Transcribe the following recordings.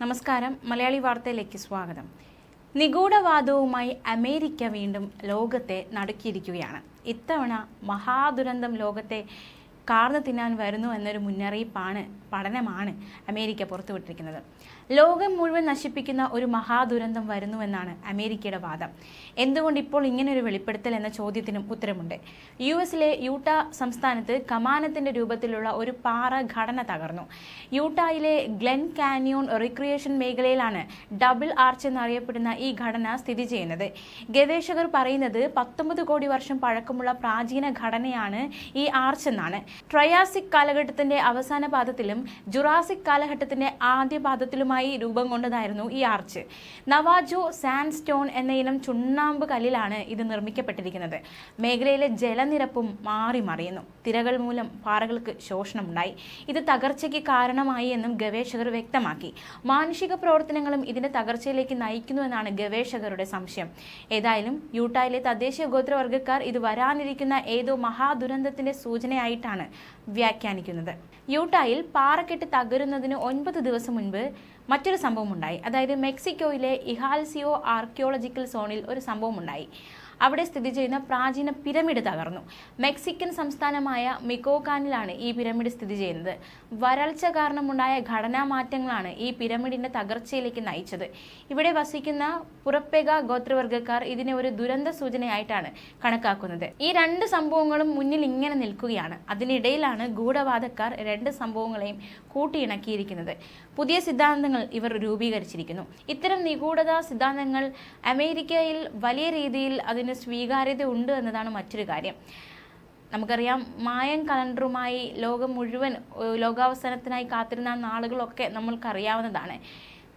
നമസ്കാരം. മലയാളി വാർത്തയിലേക്ക് സ്വാഗതം. നിഗൂഢവാദവുമായി അമേരിക്ക വീണ്ടും ലോകത്തെ നടുക്കിയിരിക്കുകയാണ്. ഇത്തവണ മഹാദുരന്തം ലോകത്തെ കാർന്നു തിന്നാൻ വരുന്നു എന്നൊരു മുന്നറിയിപ്പാണ് പഠനമാണ് അമേരിക്ക പുറത്തുവിട്ടിരിക്കുന്നത്. ലോകം മുഴുവൻ നശിപ്പിക്കുന്ന ഒരു മഹാദുരന്തം വരുന്നുവെന്നാണ് അമേരിക്കയുടെ വാദം. എന്തുകൊണ്ട് ഇപ്പോൾ ഇങ്ങനെ ഒരു വെളിപ്പെടുത്തൽ എന്ന ചോദ്യത്തിനും ഉത്തരമുണ്ട്. യു എസിലെ യൂട്ട സംസ്ഥാനത്ത് കമാനത്തിന്റെ രൂപത്തിലുള്ള ഒരു പാറ ഘടന തകർന്നു. യൂട്ടായിലെ ഗ്ലെൻ കാനിയോൺ റിക്രിയേഷൻ മേഖലയിലാണ് ഡബിൾ ആർച്ച് എന്നറിയപ്പെടുന്ന ഈ ഘടന സ്ഥിതി ചെയ്യുന്നത്. ഗവേഷകർ പറയുന്നത് പത്തൊമ്പത് കോടി വർഷം പഴക്കമുള്ള പ്രാചീന ഘടനയാണ് ഈ ആർച്ച് എന്നാണ്. ട്രയാസിക് കാലഘട്ടത്തിന്റെ അവസാന പാദത്തിലും ജുറാസിക് കാലഘട്ടത്തിന്റെ ആദ്യ പാദത്തിലുമായി രൂപം കൊണ്ടതായിരുന്നു ഈ ആർച്ച്. നവാജോ സാൻഡ് സ്റ്റോൺ എന്ന ഇനം ചുണ്ണാമ്പ് കല്ലിലാണ് ഇത് നിർമ്മിക്കപ്പെട്ടിരിക്കുന്നത്. മേഖലയിലെ ജലനിരപ്പും മാറി മറിയുന്നു. തിരകൾ മൂലം പാറകൾക്ക് ശോഷണമുണ്ടായി. ഇത് തകർച്ചയ്ക്ക് കാരണമായി എന്നും ഗവേഷകർ വ്യക്തമാക്കി. മാനുഷിക പ്രവർത്തനങ്ങളും ഇതിന്റെ തകർച്ചയിലേക്ക് നയിക്കുന്നുവെന്നാണ് ഗവേഷകരുടെ സംശയം. ഏതായാലും യൂട്ടായിലെ തദ്ദേശീയ ഗോത്രവർഗക്കാർ ഇത് വരാനിരിക്കുന്ന ഏതോ മഹാദുരന്തത്തിന്റെ സൂചനയായിട്ടാണ് വ്യാഖ്യാനിക്കുന്നത്. യൂട്ടായിൽ പാറക്കെട്ട് തകരുന്നതിന് ഒൻപത് ദിവസം മുൻപ് മറ്റൊരു സംഭവമുണ്ടായി. അതായത് മെക്സിക്കോയിലെ ഇഹാൽസിയോ ആർക്കിയോളജിക്കൽ സോണിൽ ഒരു സംഭവം ഉണ്ടായി അവിടെ സ്ഥിതി ചെയ്യുന്ന പ്രാചീന പിരമിഡ് തകർന്നു. മെക്സിക്കൻ സംസ്ഥാനമായ മിക്കോകാനിലാണ് ഈ പിരമിഡ് സ്ഥിതി ചെയ്യുന്നത്. വരൾച്ച കാരണമുണ്ടായ ഘടനാ മാറ്റങ്ങളാണ് ഈ പിരമിഡിന്റെ തകർച്ചയിലേക്ക് നയിച്ചത്. ഇവിടെ വസിക്കുന്ന പുറപ്പെക ഗോത്രവർഗക്കാർ ഇതിനെ ഒരു ദുരന്ത സൂചനയായിട്ടാണ് കണക്കാക്കുന്നത്. ഈ രണ്ട് സംഭവങ്ങളും മുന്നിൽ ഇങ്ങനെ നിൽക്കുകയാണ്. അതിനിടയിലാണ് ഗൂഢവാദക്കാർ രണ്ട് സംഭവങ്ങളെയും കൂട്ടിയിണക്കിയിരിക്കുന്നത്. പുതിയ സിദ്ധാന്തങ്ങൾ ഇവർ രൂപീകരിച്ചിരിക്കുന്നു. ഇത്തരം നിഗൂഢത സിദ്ധാന്തങ്ങൾ അമേരിക്കയിൽ വലിയ രീതിയിൽ അതിന് സ്വീകാര്യത ഉണ്ട് എന്നതാണ് മറ്റൊരു കാര്യം. നമുക്കറിയാം മായൻ കലണ്ടറുമായി ലോകം മുഴുവൻ ലോകാവസാനത്തിനായി കാത്തിരുന്ന നാളുകളൊക്കെ നമ്മൾക്കറിയാവുന്നതാണ്.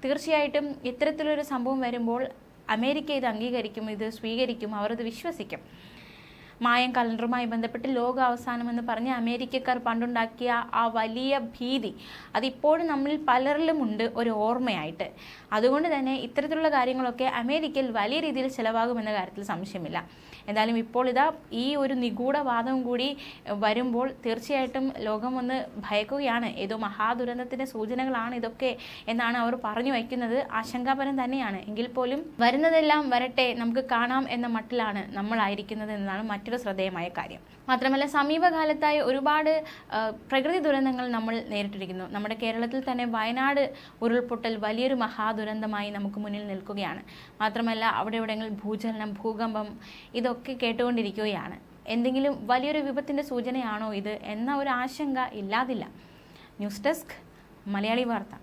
തീർച്ചയായിട്ടും ഇത്തരത്തിലൊരു സംഭവം വരുമ്പോൾ അമേരിക്ക ഇത് അംഗീകരിക്കും ഇത് സ്വീകരിക്കും അവർ ഇത് വിശ്വസിക്കും. മായൻ കലണ്ടറുമായി ബന്ധപ്പെട്ട് ലോകാവസാനം അവസാനമെന്ന് പറഞ്ഞ് അമേരിക്കക്കാർ പണ്ടുണ്ടാക്കിയ ആ വലിയ ഭീതി അതിപ്പോഴും നമ്മളിൽ പലരിലും ഉണ്ട് ഒരു ഓർമ്മയായിട്ട്. അതുകൊണ്ട് തന്നെ ഇത്തരത്തിലുള്ള കാര്യങ്ങളൊക്കെ അമേരിക്കയിൽ വലിയ രീതിയിൽ ചിലവാകുമെന്ന കാര്യത്തിൽ സംശയമില്ല. എന്തായാലും ഇപ്പോൾ ഇതാ ഈ ഒരു നിഗൂഢവാദവും കൂടി വരുമ്പോൾ തീർച്ചയായിട്ടും ലോകം ഒന്ന് ഭയക്കുകയാണ്. ഏതോ മഹാദുരന്തത്തിന്റെ സൂചനകളാണ് ഇതൊക്കെ എന്നാണ് അവർ പറഞ്ഞു വയ്ക്കുന്നത്. ആശങ്കാപരം തന്നെയാണ്. എങ്കിൽ പോലും വരുന്നതെല്ലാം വരട്ടെ നമുക്ക് കാണാം എന്ന മട്ടിലാണ് നമ്മളായിരിക്കുന്നത് എന്നതാണ് മറ്റൊരു ശ്രദ്ധേയമായ കാര്യം. മാത്രമല്ല സമീപകാലത്തായി ഒരുപാട് പ്രകൃതി ദുരന്തങ്ങൾ നമ്മൾ നേരിട്ടിരിക്കുന്നു. നമ്മുടെ കേരളത്തിൽ തന്നെ വയനാട് ഉരുൾപൊട്ടൽ വലിയൊരു മഹാദുരന്തമായി നമുക്ക് മുന്നിൽ നിൽക്കുകയാണ്. മാത്രമല്ല അവിടെ എവിടെയെങ്കിലും ഭൂചലനം ഭൂകമ്പം ഇതൊക്കെ കേട്ടുകൊണ്ടിരിക്കുകയാണ്. എന്തെങ്കിലും വലിയൊരു വിപത്തിന്റെ സൂചനയാണോ ഇത് എന്ന ഒരു ആശങ്ക ഇല്ലാതില്ല. ന്യൂസ് ഡെസ്ക് മലയാളി വാർത്ത.